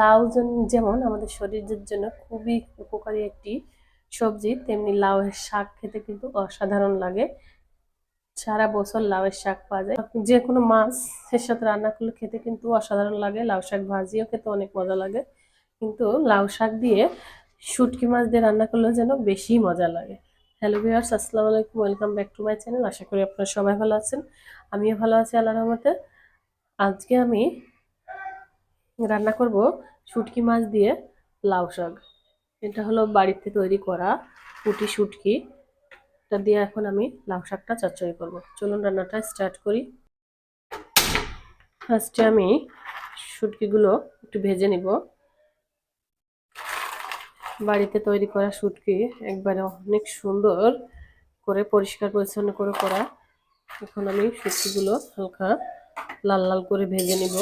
লাউ যেমন আমাদের শরীরের জন্য খুবই উপকারী একটি সবজি, তেমনি লাউয়ের শাক খেতে কিন্তু অসাধারণ লাগে। সারা বছর লাউয়ের শাক পাওয়া যায়। যে কোনো মাছের সাথে রান্না করলে খেতে কিন্তু অসাধারণ লাগে। লাউ শাক ভাজিও খেতে অনেক মজা লাগে। কিন্তু লাউ শাক দিয়ে শুটকি মাছ দিয়ে রান্না করলেও যেন বেশি মজা লাগে। হ্যালো ভিউয়ার্স, আসসালামু আলাইকুম। Welcome back to my channel. আশা করি আপনারা সবাই ভালো আছেন। আমিও ভালো আছি আল্লাহ রহমতে। আজকে আমি রান্না করব শুটকি মাছ দিয়ে লাউ শাক। এটা হলো বাড়িতে তৈরি করা পুটি শুটকি। এটা দিয়ে এখন আমি লাউ শাকটা চচ্চড়ি করব। চলুন রান্নাটা স্টার্ট করি। ফার্স্টে আমি শুটকিগুলো একটু ভেজে নিব। বাড়িতে তৈরি করা শুটকি একবারে অনেক সুন্দর করে পরিষ্কার, পরিচ্ছন্ন করে করা। এখন আমি শুটকিগুলো হালকা লাল লাল করে ভেজে নিব।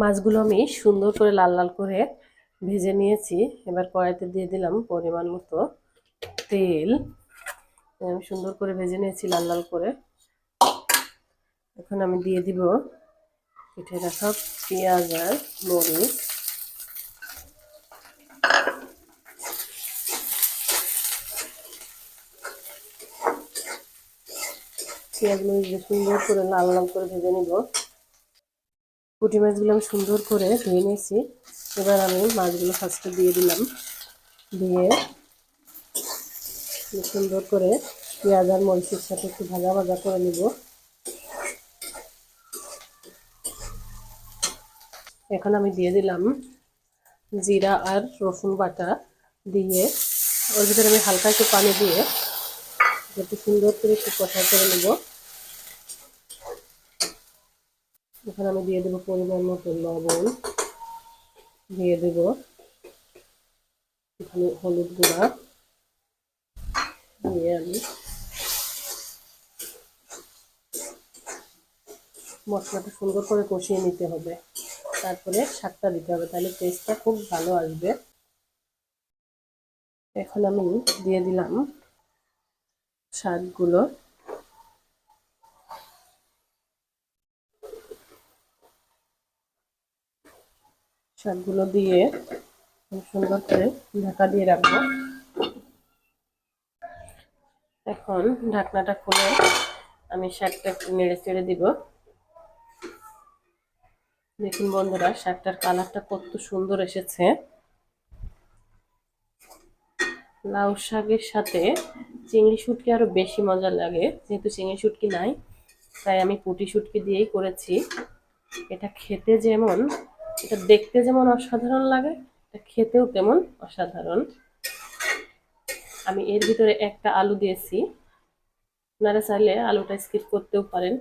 মাছগুলো আমি সুন্দর করে লাল লাল করে ভেজে নিয়েছি। এবার কড়াইতে দিয়ে দিলাম পরিমাণ মতো তেল। আমি সুন্দর করে ভেজে নিয়েছি লাল লাল করে। এখন আমি দিয়ে দিব কেটে রাখা পেঁয়াজ আর মরিচ। পেঁয়াজগুলো দিয়ে সুন্দর করে লাল লাল করে ভেজে নিব। পুঁটি মাছগুলো আমি সুন্দর করে ধুয়ে নিয়েছি। এবার আমি মাছগুলো ফার্স্টে দিয়ে দিলাম। দিয়ে সুন্দর করে পেঁয়াজ আর মরিচের সাথে একটু ভাজা ভাজা করে নিব। এখন আমি দিয়ে দিলাম জিরা আর রসুন বাটা দিয়ে ওর ভিতরে আমি হালকা একটু পানি দিয়ে একটু সুন্দর করে একটু কষা করে নেব। এখানে আমি দিয়ে দেবো পরিমাণ মতো লবণ। দিয়ে দেব এখানে হলুদ গুঁড়া। দিয়ে আমি মশলাটা সুন্দর করে কষিয়ে নিতে হবে। তারপরে শাকটা দিতে হবে, তাহলে টেস্টটা খুব ভালো আসবে। এখন আমি দিয়ে দিলাম শাকগুলো শাকগুলো দিয়ে খুব সুন্দর করে ঢাকা দিয়ে রাখব। এখন ঢাকনাটা খুলে আমি শাকটা একটু নেড়ে চেড়ে দিব। দেখুন বন্ধুরা, শাকটার কালারটা কত সুন্দর এসেছে। লাউ শাকের সাথে চিংড়ি শুটকি আরও বেশি মজা লাগে। যেহেতু চিংড়ি শুটকি নাই, তাই আমি পুটি শুটকি দিয়েই করেছি। এটা খেতে যেমন এটা দেখতে যেমন অসাধারণ লাগে, এটা খেতেও তেমন অসাধারণ। আমি এর ভিতরে একটা আলু দিয়েছি। আপনারা চাইলে আলুটা স্কিপ করতেও পারেন।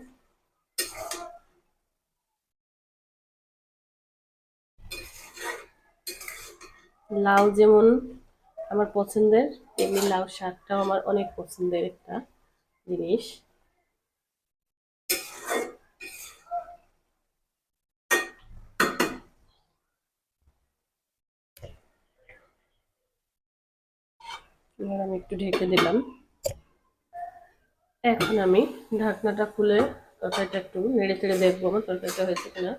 লাউ যেমন আমার পছন্দের, তেমনি লাউ শাকটাও আমার অনেক পছন্দের একটা জিনিস। এবার আমি একটু ঢেকে দিলাম। এখন আমি ঢাকনাটা খুলে তরকারিটা একটু নেড়ে চেড়ে দেখব আমার তরকারিটা হয়েছে কিনা।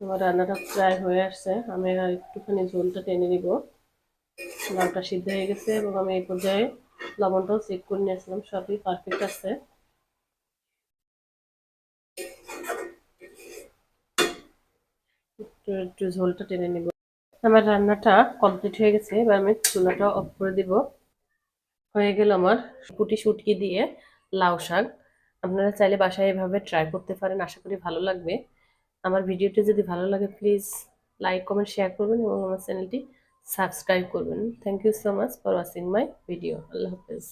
আমার রান্নাটা প্রায় হয়ে আসছে, আমি একটুখানি ঝোলটা টেনে নিব। লাউটা সিদ্ধ হয়ে গেছে এবং আমি এই পর্যায়ে লবণটাও চেক করে নিয়েছিলাম, সবই পারফেক্ট আছে একটু একটু ঝোলটা টেনে নিব। আমার রান্নাটা কমপ্লিট হয়ে গেছে। এবার আমি চুলাটা অফ করে দিব। হয়ে গেল আমার পুটি শুটকি দিয়ে লাউ শাক। আপনারা চাইলে বাসায় এভাবে ট্রাই করতে পারেন, আশা করি ভালো লাগবে। আমার ভিডিওটি যদি ভালো লাগে প্লিজ লাইক কমেন্ট শেয়ার করবেন এবং আমার চ্যানেলটি সাবস্ক্রাইব করবেন। Thank you so much for watching my video আল্লাহ হাফেজ।